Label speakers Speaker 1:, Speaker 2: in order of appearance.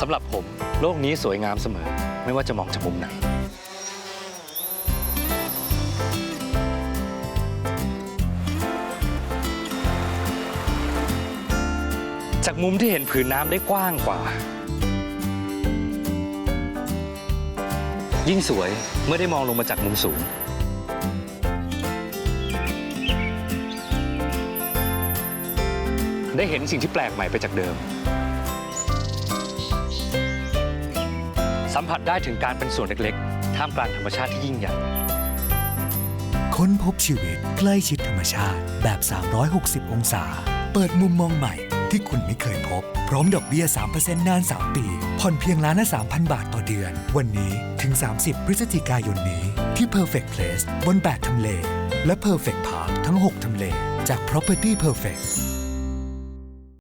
Speaker 1: สำหรับผม โลกนี้สวยงามเสมอ ไม่ว่าจะมองจากมุมไหน จากมุมที่เห็นผืนน้ำได้กว้างกว่า ยิ่งสวยเมื่อได้มองลงมาจากมุมสูง ได้เห็นสิ่งที่แปลกใหม่ไปจากเดิม สัมผัสได้ถึงการเป็นส่วนเล็กๆ ท่ามกลางธรรมชาติที่ยิ่งใหญ่
Speaker 2: ค้นพบชีวิตใกล้ชิดธรรมชาติแบบ 360 องศา เปิดมุมมองใหม่ที่คุณไม่เคยพบ พร้อมดอกเบี้ย 3%นาน 3 ปี ผ่อนเพียงล้านละ 3,000 บาทต่อเดือน วันนี้ถึง 30 พฤศจิกายนนี้ ที่ Perfect Place บน 8 ทำเล และ Perfect Park ทั้ง 6 ทำเล จาก Property Perfect